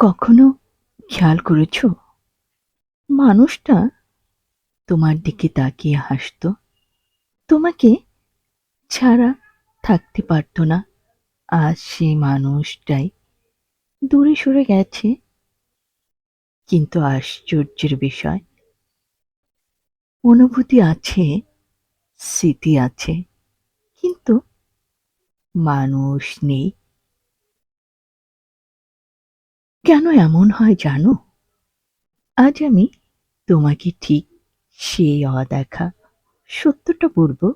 কখনো খেয়াল করেছ? মানুষটা তোমার দিকে তাকিয়ে হাসতো। তোমাকে ছাড়া থাকতে পারতো না। আজ সেই মানুষটাই দূরে সরে গেছে। কিন্তু আশ্চর্যের বিষয়, অনুভূতি আছে, স্মৃতি আছে, কিন্তু মানুষ নেই। কেন এমন হয় জানো? আজ আমি তোমাকে ঠিক সেই অদেখা সত্যটা বলব।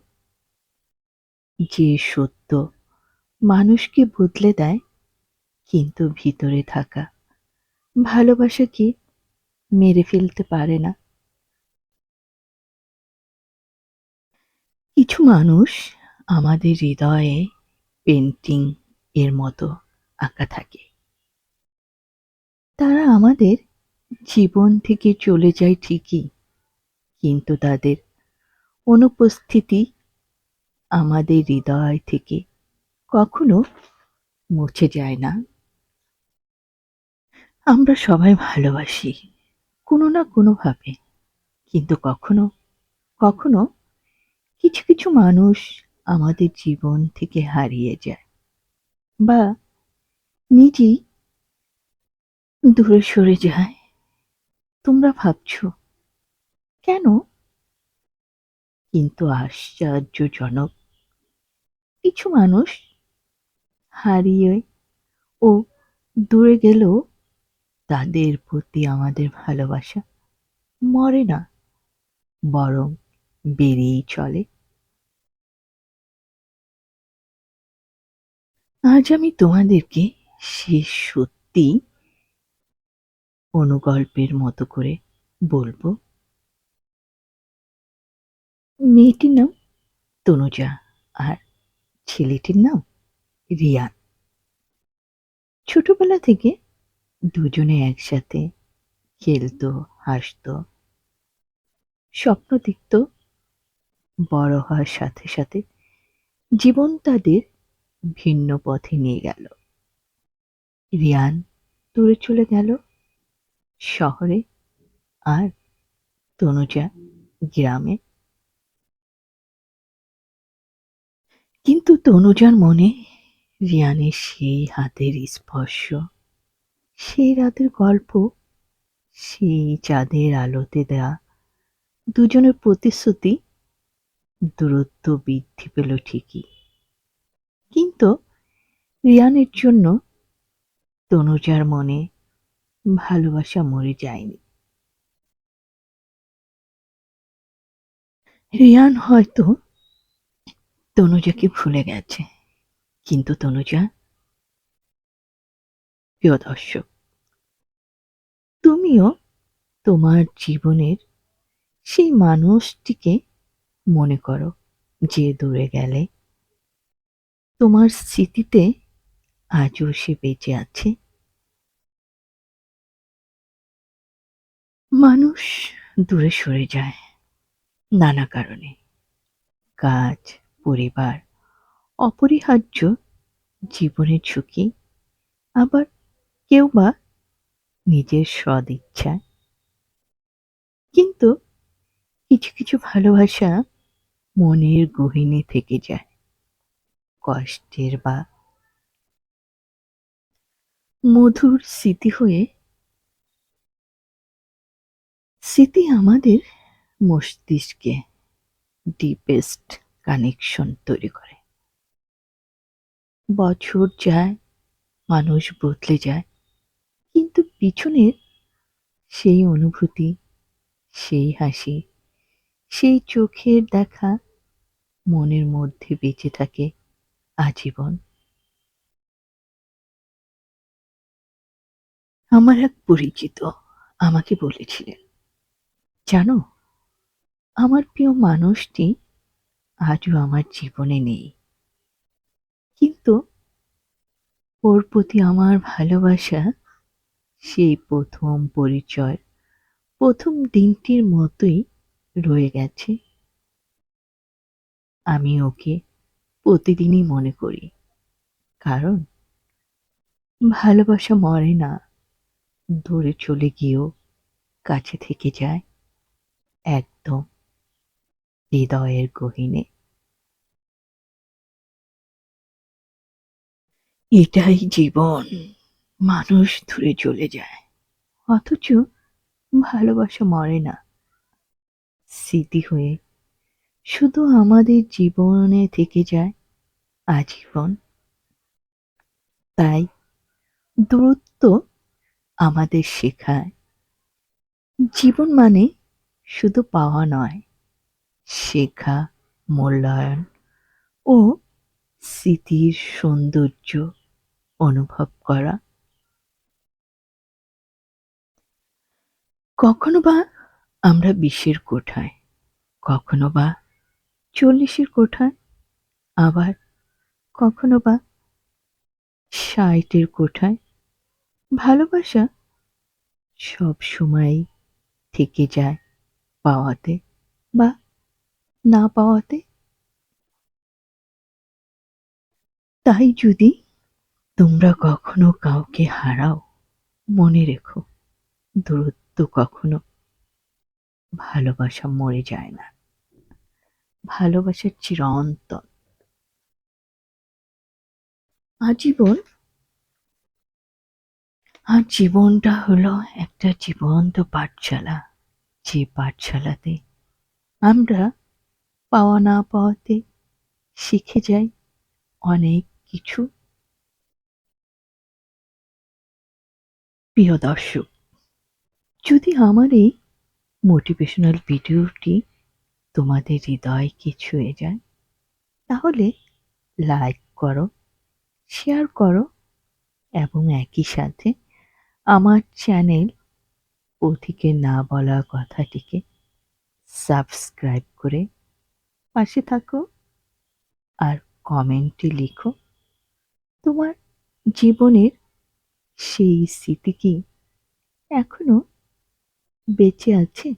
যে সত্য মানুষকে বদলে দেয়, কিন্তু ভিতরে থাকা ভালোবাসাকে মেরে ফেলতে পারে না। কিছু মানুষ আমাদের হৃদয়ে পেন্টিং এর মতো আঁকা থাকে। তারা আমাদের জীবন থেকে চলে যায় ঠিকই, কিন্তু তাদের অনুপস্থিতি আমাদের হৃদয় থেকে কখনো মুছে যায় না। আমরা সবাই ভালোবাসি, কোনো না কোনোভাবে, কিন্তু কখনো কখনো কিছু কিছু মানুষ আমাদের জীবন থেকে হারিয়ে যায় বা নিজেই দূরে সরে যায়। তোমরা ভাবছ, কেন? কিন্তু আশ্চর্যজনক, কিছু মানুষ হারিয়ে ও দূরে গেলেও তাদের প্রতি আমাদের ভালোবাসা মরে না, বরং বেড়েই চলে। আজ আমি তোমাদেরকে সে সত্যি অনুগল্পের মতো করে বলব। মেয়েটির নাম তনুজা আর ছেলেটির নাম রিয়ান ছোটবেলা থেকে দুজনে একসাথে খেলতো, হাসতো, স্বপ্ন দেখত, বড় হওয়ার সাথে সাথে জীবন তাদের ভিন্ন পথে নিয়ে গেল। রিয়ান দূরে চলে গেল শহরে আর তনুজা গ্রামে। কিন্তু তনুজার মনে রিয়ানের সেই হাতের স্পর্শ, সেই রাতের গল্প, সেই চাঁদের আলোতে দেয়া দুজনের প্রতিশ্রুতি দূরত্ব বৃদ্ধি পেল ঠিকই। কিন্তু রিয়ানের জন্য তনুজার মনে ভালোবাসা মরে যায়নি। রিয়ান হয়তো তনুজাকে ভুলে গেছে, কিন্তু তনুজা প্রিয় দর্শক, তুমিও তোমার জীবনের সেই মানুষটিকে মনে করো যে দূরে গেলে তোমার স্মৃতিতে আজও সে বেঁচে আছে। মানুষ দূরে সরে যায় নানা কারণে। কাজ, পরিবার, অপরিহার্য জীবনের ঝুঁকি, আবার কেউ বা নিজের সদিচ্ছা। কিন্তু কিছু কিছু ভালোবাসা মনের গহিনে থেকে যায়, কষ্টের বা মধুর স্মৃতি হয়ে স্মৃতি আমাদের মস্তিষ্কে ডিপেস্ট কানেকশন তৈরি করে। বছর যায়, মানুষ বদলে যায়, কিন্তু পিছনের সেই অনুভূতি, সেই হাসি, সেই চোখের দেখা মনের মধ্যে বেঁচে থাকে আজীবন। আমার এক পরিচিত আমাকে বলেছিলেন জানো, আমার প্রিয় মানুষটি আজও আমার জীবনে নেই। কিন্তু ওর প্রতি আমার ভালোবাসা, সেই প্রথম পরিচয়, প্রথম দিনটির মতোই রয়ে গেছে। আমি ওকে প্রতিদিনই মনে করি, কারণ ভালোবাসা মরে না, দূরে চলে গিয়েও কাছে থেকে যায়। একদম হৃদয়ের গহীনে। এটাই জীবন। মানুষ দূরে চলে যায়। অথচ ভালোবাসা মরে না। স্মৃতি হয়ে শুধু আমাদের জীবনে থেকে যায় আজীবন। তাই দূরত্ব আমাদের শেখায়। জীবন মানে শুধু পাওয়া নয়, শেখা, মূল্যায়ন ও স্মৃতির সৌন্দর্য অনুভব করা। কখনো বা আমরা বিশের কোঠায়, কখনো বা চল্লিশের কোঠায়, আবার কখনো বা ষাটের কোঠায়। ভালোবাসা সব সময় থেকে যায়। পাওয়াতে বা না পাওয়াতে? তাই যদি তোমরা কখনো কাউকে হারাও, মনে রেখো, দূরত্ব কখনো ভালোবাসা মরে যায় না। ভালোবাসার চিরন্তন আজীবন আর জীবনটা হলো একটা জীবন্ত পাঠশালা। যে পাঠশালাতে আমরা পাওয়া না পাওয়াতে শিখে যাই অনেক কিছু। প্রিয় দর্শক, যদি আমার এই মোটিভেশনাল ভিডিওটি তোমাদের হৃদয়কে ছুঁয়ে যায়, তাহলে লাইক করো শেয়ার করো এবং একই সাথে আমার চ্যানেল অধিকে না বলা কথাটিকে সাবস্ক্রাইব করে পাশে থাকো আর কমেন্টে লিখো, তোমার জীবনের সেই স্মৃতি কি এখনও বেঁচে আছে?